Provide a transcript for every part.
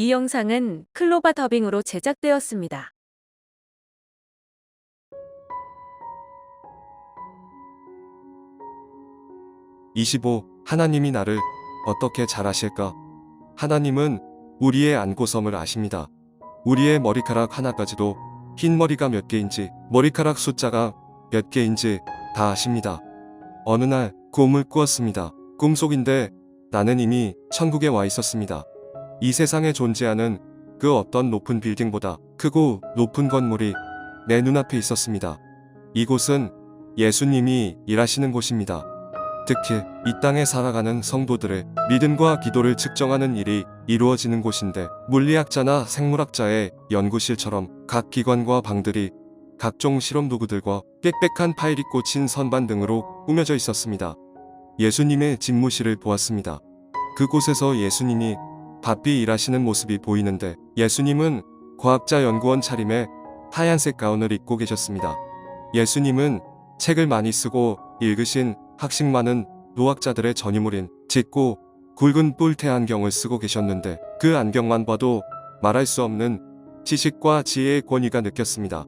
이 영상은 클로바 더빙으로 제작되었습니다. (25) 하나님이 나를 어떻게 잘 아실까? 하나님은 우리의 안고섬을 아십니다. 우리의 머리카락 하나까지도 흰 머리가 몇 개인지 머리카락 숫자가 몇 개인지 다 아십니다. 어느 날 꿈을 꾸었습니다. 꿈속인데 나는 이미 천국에 와 있었습니다 이 세상에 존재하는 그 어떤 높은 빌딩보다 크고 높은 건물이 내 눈앞에 있었습니다 이곳은 예수님이 일하시는 곳입니다 특히 이 땅에 살아가는 성도들의 믿음과 기도를 측정하는 일이 이루어지는 곳인데 물리학자나 생물학자의 연구실처럼 각 기관과 방들이 각종 실험 도구들과 빽빽한 파일이 꽂힌 선반 등으로 꾸며져 있었습니다. 예수님의 집무실을 보았습니다. 그곳에서 예수님이 바삐 일하시는 모습이 보이는데 예수님은 과학자 연구원 차림의 하얀색 가운을 입고 계셨습니다. 예수님은 책을 많이 쓰고 읽으신 학식 많은 노학자들의 전유물인 짙고 굵은 뿔테 안경을 쓰고 계셨는데 그 안경만 봐도 말할 수 없는 지식과 지혜의 권위가 느꼈습니다.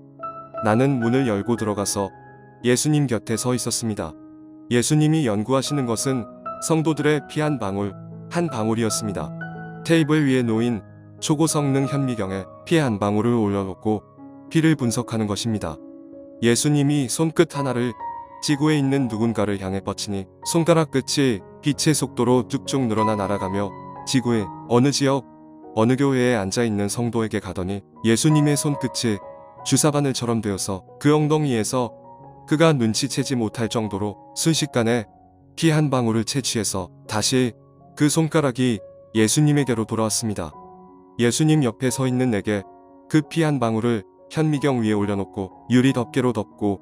나는 문을 열고 들어가서 예수님 곁에 서 있었습니다. 예수님이 연구하시는 것은 성도들의 피 한 방울, 한 방울이었습니다. 테이블 위에 놓인 초고 성능 현미경에 피 한 방울을 올려놓고 피를 분석하는 것입니다. 예수님이 손끝 하나를 지구에 있는 누군가를 향해 뻗치니 손가락 끝이 빛의 속도로 쭉쭉 늘어나 날아가며 지구의 어느 지역 어느 교회에 앉아 있는 성도에게 가더니 예수님의 손끝이 주사바늘처럼 되어서 그 엉덩이에서 그가 눈치채지 못할 정도로 순식간에 피 한 방울을 채취해서 다시 그 손가락이 예수님에게로 돌아왔습니다. 예수님 옆에 서 있는 내게 그 피 한 방울을 현미경 위에 올려놓고 유리 덮개로 덮고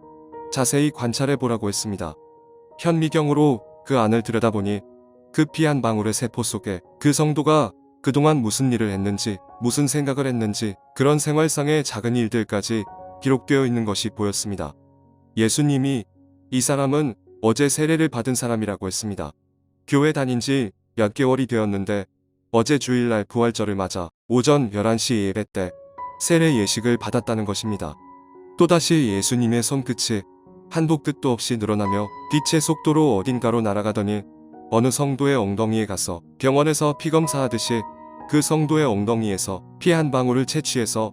자세히 관찰해 보라고 했습니다. 현미경으로 그 안을 들여다보니 그 피 한 방울의 세포 속에 그 성도가 그동안 무슨 일을 했는지, 무슨 생각을 했는지, 그런 생활상의 작은 일들까지 기록되어 있는 것이 보였습니다. 예수님이 이 사람은 어제 세례를 받은 사람이라고 했습니다. 교회 다닌 지 몇 개월이 되었는데 어제 주일날 부활절을 맞아 오전 11시 예배 때 세례 예식을 받았다는 것입니다. 또다시 예수님의 손끝이 한도 끝도 없이 늘어나며 빛의 속도로 어딘가로 날아가더니 어느 성도의 엉덩이에 가서 병원에서 피 검사하듯이 그 성도의 엉덩이에서 피 한 방울을 채취해서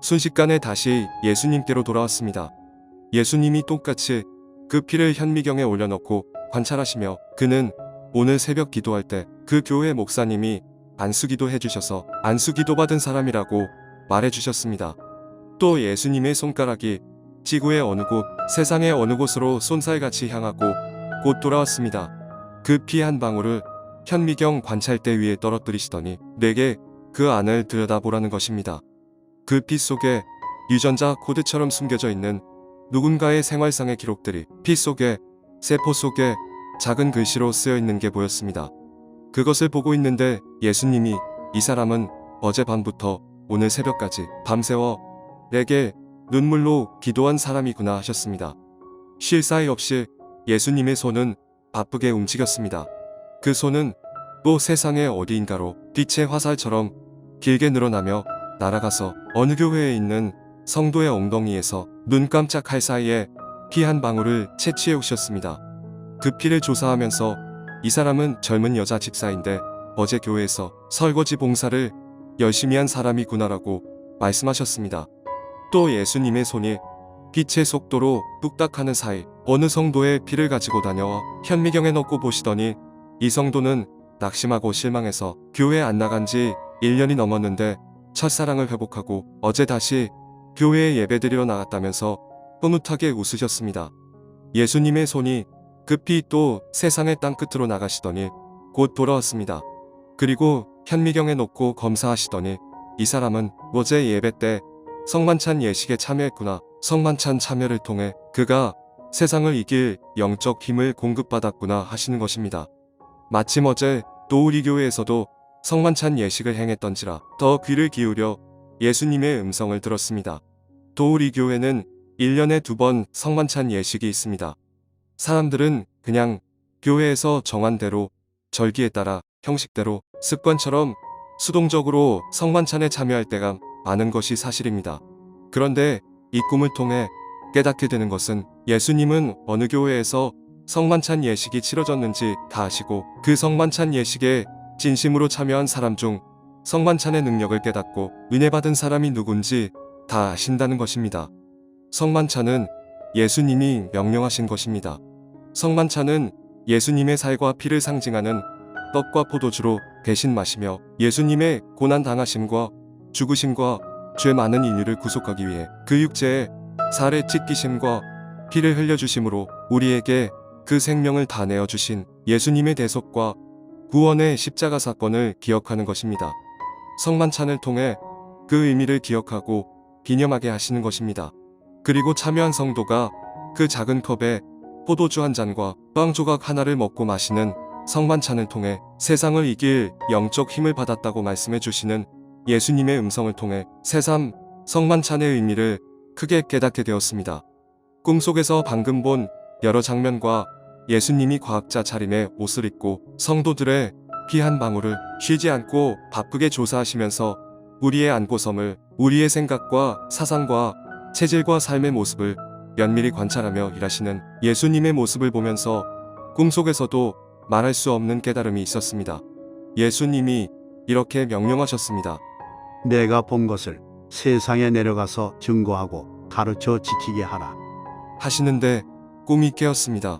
순식간에 다시 예수님께로 돌아왔습니다. 예수님이 똑같이 그 피를 현미경에 올려놓고 관찰하시며 그는 오늘 새벽 기도할 때 그 교회 목사님이 안수기도 해주셔서 안수기도 받은 사람이라고 말해주셨습니다. 또 예수님의 손가락이 지구의 어느 곳, 세상의 어느 곳으로 쏜살같이 향하고 곧 돌아왔습니다. 그 피 한 방울을 현미경 관찰대 위에 떨어뜨리시더니 내게 그 안을 들여다보라는 것입니다. 그 피 속에 유전자 코드처럼 숨겨져 있는 누군가의 생활상의 기록들이 피 속에 세포 속에 작은 글씨로 쓰여 있는 게 보였습니다. 그것을 보고 있는데 예수님이 이 사람은 어젯밤부터 오늘 새벽까지 밤새워 내게 눈물로 기도한 사람이구나 하셨습니다. 쉴 사이 없이 예수님의 손은 바쁘게 움직였습니다. 그 손은 또 세상의 어디인가로 빛의 화살처럼 길게 늘어나며 날아가서 어느 교회에 있는 성도의 엉덩이에서 눈 깜짝할 사이에 피 한 방울을 채취해 오셨습니다. 그 피를 조사하면서 이 사람은 젊은 여자 집사인데 어제 교회에서 설거지 봉사를 열심히 한 사람이구나라고 말씀하셨습니다. 또 예수님의 손이 빛의 속도로 뚝딱하는 사이 어느 성도의 피를 가지고 다녀 현미경에 넣고 보시더니 이 성도는 낙심하고 실망해서 교회 안 나간 지 1년이 넘었는데 첫사랑을 회복하고 어제 다시 교회에 예배드리러 나갔다면서 흐뭇하게 웃으셨습니다. 예수님의 손이 급히 또 세상의 땅끝으로 나가시더니 곧 돌아왔습니다. 그리고 현미경에 놓고 검사하시더니 이 사람은 어제 예배 때 성만찬 예식에 참여했구나. 성만찬 참여를 통해 그가 세상을 이길 영적 힘을 공급받았구나 하시는 것입니다. 마침 어제 도우리 교회에서도 성만찬 예식을 행했던지라 더 귀를 기울여 예수님의 음성을 들었습니다. 도우리 교회는 1년에 두 번 성만찬 예식이 있습니다. 사람들은 그냥 교회에서 정한 대로 절기에 따라 형식대로 습관처럼 수동적으로 성만찬에 참여할 때가 많은 것이 사실입니다. 그런데 이 꿈을 통해 깨닫게 되는 것은 예수님은 어느 교회에서 성만찬 예식이 치러졌는지 다 아시고 그 성만찬 예식에 진심으로 참여한 사람 중 성만찬의 능력을 깨닫고 은혜 받은 사람이 누군지 다 아신다는 것입니다. 성만찬은 예수님이 명령하신 것입니다. 성만찬은 예수님의 살과 피를 상징하는 떡과 포도주로 대신 마시며 예수님의 고난 당하심과 죽으심과 죄 많은 인류를 구속하기 위해 그 육체에 살에 찢기심과 피를 흘려주심으로 우리에게 그 생명을 다 내어주신 예수님의 대속과 구원의 십자가 사건을 기억하는 것입니다. 성만찬을 통해 그 의미를 기억하고 기념하게 하시는 것입니다. 그리고 참여한 성도가 그 작은 컵에 포도주 한 잔과 빵 조각 하나를 먹고 마시는 성만찬을 통해 세상을 이길 영적 힘을 받았다고 말씀해 주시는 예수님의 음성을 통해 새삼 성만찬의 의미를 크게 깨닫게 되었습니다. 꿈속에서 방금 본 여러 장면과 예수님이 과학자 차림의 옷을 입고 성도들의 피 한 방울을 쉬지 않고 바쁘게 조사하시면서 우리의 안고섬을 우리의 생각과 사상과 체질과 삶의 모습을 면밀히 관찰하며 일하시는 예수님의 모습을 보면서 꿈속에서도 말할 수 없는 깨달음이 있었습니다. 예수님이 이렇게 명령하셨습니다. 내가 본 것을 세상에 내려가서 증거하고 가르쳐 지키게 하라. 하시는데 꿈이 깨었습니다.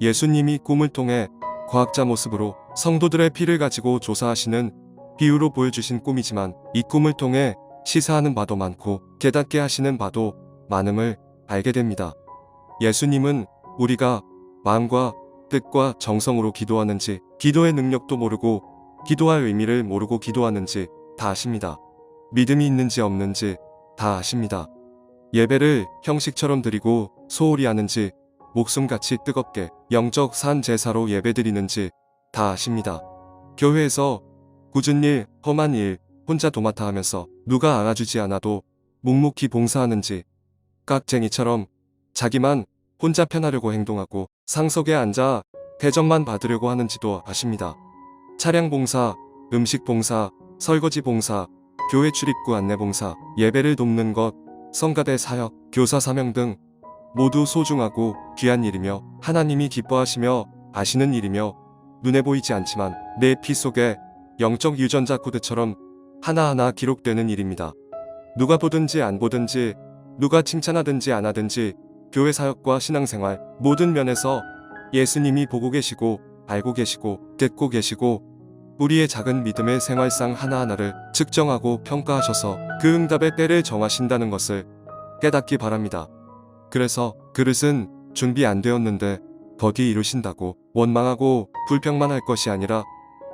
예수님이 꿈을 통해 과학자 모습으로 성도들의 피를 가지고 조사하시는 비유로 보여주신 꿈이지만 이 꿈을 통해 시사하는 바도 많고 깨닫게 하시는 바도 많음을 알게 됩니다. 예수님은 우리가 마음과 뜻과 정성으로 기도하는지 기도의 능력도 모르고 기도할 의미를 모르고 기도하는지 다 아십니다. 믿음이 있는지 없는지 다 아십니다. 예배를 형식처럼 드리고 소홀히 하는지 목숨같이 뜨겁게 영적 산 제사로 예배드리는지 다 아십니다. 교회에서 굳은 일, 험한 일 혼자 도맡아 하면서 누가 알아주지 않아도 묵묵히 봉사하는지 깍쟁이처럼 자기만 혼자 편하려고 행동하고 상석에 앉아 대접만 받으려고 하는지도 아십니다. 차량 봉사, 음식 봉사, 설거지 봉사, 교회 출입구 안내 봉사, 예배를 돕는 것, 성가대 사역, 교사 사명 등 모두 소중하고 귀한 일이며 하나님이 기뻐하시며 아시는 일이며 눈에 보이지 않지만 내 피 속에 영적 유전자 코드처럼 하나하나 기록되는 일입니다. 누가 보든지 안 보든지 누가 칭찬하든지 안 하든지 교회 사역과 신앙생활 모든 면에서 예수님이 보고 계시고 알고 계시고 듣고 계시고 우리의 작은 믿음의 생활상 하나하나를 측정하고 평가하셔서 그 응답의 때를 정하신다는 것을 깨닫기 바랍니다. 그래서 그릇은 준비 안 되었는데 더디 이루신다고 원망하고 불평만 할 것이 아니라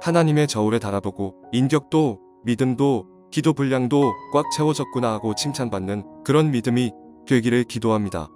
하나님의 저울에 달아보고 인격도 믿음도 기도 분량도 꽉 채워졌구나 하고 칭찬받는 그런 믿음이 되기를 기도합니다.